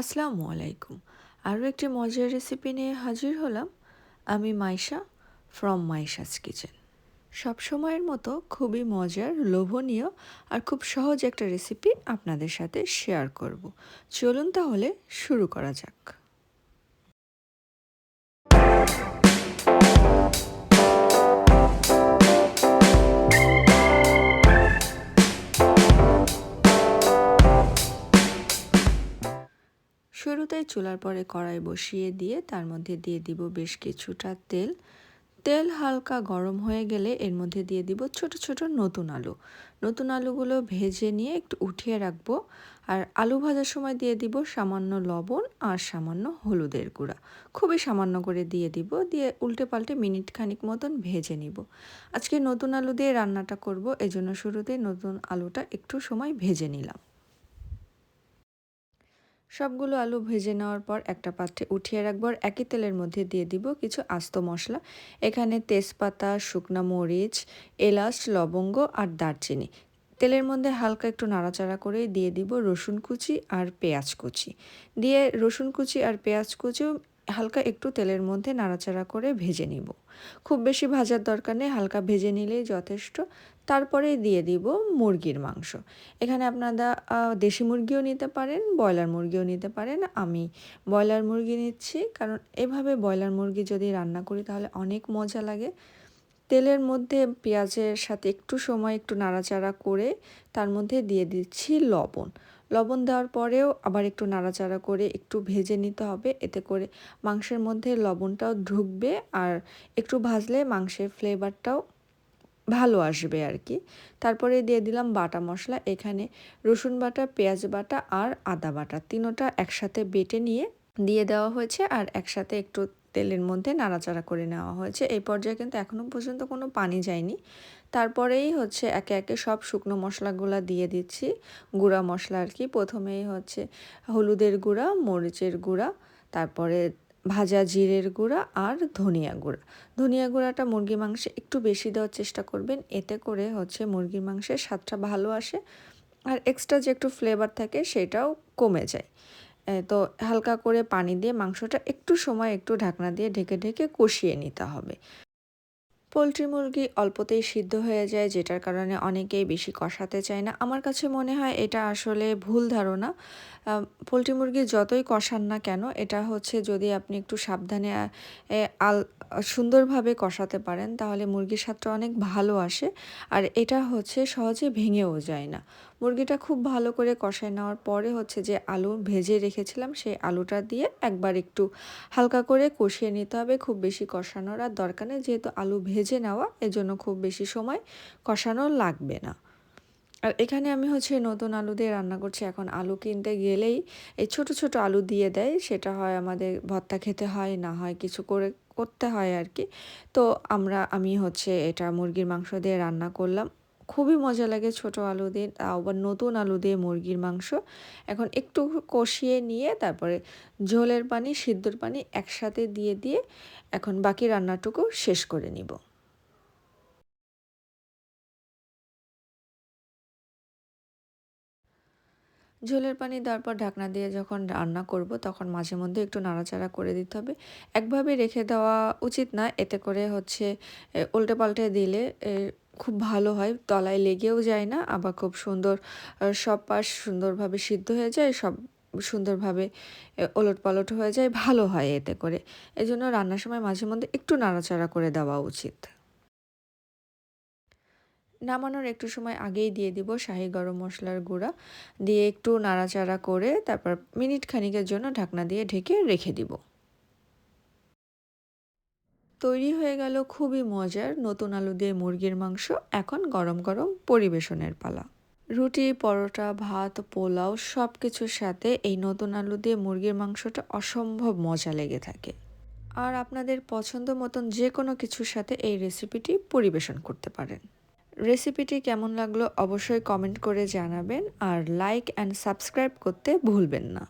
আসসালামু আলাইকুম। আরও একটি মজার রেসিপি নিয়ে হাজির হলাম আমি মাইশা ফ্রম মাইশাস কিচেন সবসময়ের মতো খুবই মজার, লোভনীয় আর খুব সহজ একটা রেসিপি আপনাদের সাথে শেয়ার করব। চলুন তাহলে শুরু করা যাক। শুরুতেই চুলার পরে কড়াই বসিয়ে দিয়ে তার মধ্যে দিয়ে দিব বেশ কিছুটা তেল। তেল হালকা গরম হয়ে গেলে এর মধ্যে দিয়ে দিব ছোট ছোট নতুন আলু। নতুন আলুগুলো ভেজে নিয়ে একটু উঠিয়ে রাখব। আর আলু ভাজার সময় দিয়ে দিব সামান্য লবণ আর সামান্য হলুদের গুঁড়া। খুবই সামান্য করে দিয়ে দিব, দিয়ে উল্টে পাল্টে মিনিট খানিক মতন ভেজে নিব। আজকে নতুন আলু দিয়ে রান্নাটা করব, এজন্য শুরুতে নতুন আলুটা একটু সময় ভেজে নিলাম। সবগুলো আলু ভেজে নেওয়ার পর একটা পাত্রে উঠিয়ে রাখব আর একই তেলের মধ্যে দিয়ে দিব কিছু আস্ত মশলা। এখানে তেজপাতা, শুকনো মরিচ, এলাচ, লবঙ্গ আর দারচিনি। তেলের মধ্যে হালকা একটু নাড়াচাড়া করে দিয়ে দিব রসুন কুচি আর পেঁয়াজ কুচি। দিয়ে রসুন কুচি আর পেঁয়াজ কুচিও হালকা একটু তেলের মধ্যে নাড়াচাড়া করে ভেজে নিব। খুব বেশি ভাজার দরকার নেই, হালকা ভেজে নিলেই যথেষ্ট। তারপরে দিয়ে দিব মুরগির মাংস। এখানে আপনারা দেশি মুরগিও নিতে পারেন, ব্রয়লার মুরগিও নিতে পারেন। আমি ব্রয়লার মুরগি নিচ্ছি, কারণ এভাবে ব্রয়লার মুরগি যদি রান্না করি তাহলে অনেক মজা লাগে। তেলের মধ্যে পেঁয়াজের সাথে একটু সময় একটু নাড়াচাড়া করে তার মধ্যে দিয়ে দিচ্ছি লবণ। লবণ দেওয়ার পরেও আবার একটু নাড়াচাড়া করে একটু ভেজে নিতে হবে, এতে করে মাংসের মধ্যে লবণটাও ঢুকবে আর একটু ভাজলে মাংসের ফ্লেভারটাও ভালো আসবে আর কি তারপরে দিয়ে দিলাম বাটা মশলা, এখানে রসুন বাটা, পেঁয়াজ বাটা আর আদা বাটা। তিনোটা একসাথে বেটে নিয়ে দিয়ে দেওয়া হয়েছে আর একসাথে একটু তেলের মধ্যে নাড়াচাড়া করে নেওয়া হয়েছে। এই পর্যায়ে কিন্তু এখনও পর্যন্ত কোনো পানি যায়নি। তারপরেই হচ্ছে একে একে সব শুকনো মশলাগুলো দিয়ে দিচ্ছি। গুঁড়া মশলা আর কি প্রথমেই হচ্ছে হলুদের গুঁড়া, মরিচের গুঁড়া, তারপরে ভাজা জিরের গুঁড়া আর ধনিয়া গুঁড়া। ধনিয়া গুঁড়াটা মুরগি মাংসে একটু বেশি দেওয়ার চেষ্টা করবেন। এতে করে হচ্ছে মুরগির মাংসের স্বাদটা ভালো আসে আর এক্সট্রা যে একটু ফ্লেভার থাকে সেটাও কমে যায়। তো হালকা করে পানি দিয়ে মাংসটা একটু সময় একটু ঢাকনা দিয়ে ঢেকে ঢেকে কষিয়ে নিতে হবে। পোলট্রি মুরগি অল্পতেই সিদ্ধ হয়ে যায়, যেটার কারণে অনেকেই বেশি কষাতে চায় না। আমার কাছে মনে হয় এটা আসলে ভুল ধারণা। পোলট্রি মুরগি যতই কষান না কেন, এটা হচ্ছে যদি আপনি একটু সাবধানে আল, সুন্দরভাবে কষাতে পারেন, তাহলে মুরগির স্বাদটা অনেক ভালো আসে। আর এটা হচ্ছে সহজে ভেঙেও যায় না। মুরগিটা খুব ভালো করে কষায় নেওয়ার পরে হচ্ছে যে আলু ভেজে রেখেছিলাম, সেই আলুটা দিয়ে একবার একটু হালকা করে কষিয়ে নিতে হবে, খুব বেশি কষানোর আর দরকার নেই, যেহেতু আলু ভেজে নেওয়া, এজন্য খুব বেশি সময় কষানো লাগবে না। আর এখানে আমি হচ্ছে নতুন আলু দিয়ে রান্না করছি, এখন আলু কিনতে গেলেই এই ছোট ছোট আলু দিয়ে দেয়, সেটা হয় আমাদের ভর্তা খেতে হয়, না হয় কিছু করে করতে হয় আর কি। তো আমরা, আমি হচ্ছে এটা মুরগির মাংস দিয়ে রান্না করলাম। খুবই মজা লাগে ছোট আলু দিয়ে, তাও আবার নতুন আলু দিয়ে মুরগির মাংস। এখন একটু কষিয়ে নিয়ে তারপরে ঝোলের পানি, সিদ্ধর পানি একসাথে দিয়ে দিয়ে এখন বাকি রান্নাটুকু শেষ করে নিব। ঝোলের পানি দেওয়ার পর ঢাকনা দিয়ে যখন রান্না করব, তখন মাঝে মধ্যে একটু নাড়াচাড়া করে দিতে হবে। একভাবে রেখে দেওয়া উচিত না, এতে করে হচ্ছে উল্টে পাল্টে দিলে খুব ভালো হয়, তলায় লেগেও যায় না, আবার খুব সুন্দর সব পাশ সুন্দরভাবে সিদ্ধ হয়ে যায়, সব সুন্দরভাবে ওলট পালট হয়ে যায়, ভালো হয় এতে করে। এই জন্য রান্নার সময় মাঝে মধ্যে একটু নাড়াচাড়া করে দেওয়া উচিত। নামানোর একটু সময় আগেই দিয়ে দিব শাহি গরম মশলার গুঁড়া, দিয়ে একটু নাড়াচাড়া করে তারপর মিনিট খানিকের জন্য ঢাকনা দিয়ে ঢেকে রেখে দিব। তৈরি হয়ে গেল খুবই মজার নতুন আলু দিয়ে মুরগির মাংস, এখন গরম গরম পরিবেশনের পালা। রুটি, পরোটা, ভাত, পোলাও সব কিছুর সাথে এই নতুন আলু দিয়ে মুরগির মাংসটা অসম্ভব মজা লেগে থাকে। আর আপনাদের পছন্দ মতন যে কোনো কিছুর সাথে এই রেসিপিটি পরিবেশন করতে পারেন। রেসিপিটি কেমন লাগল অবশ্যই কমেন্ট করে জানাবেন আর লাইক অ্যান্ড সাবস্ক্রাইব করতে ভুলবেন না।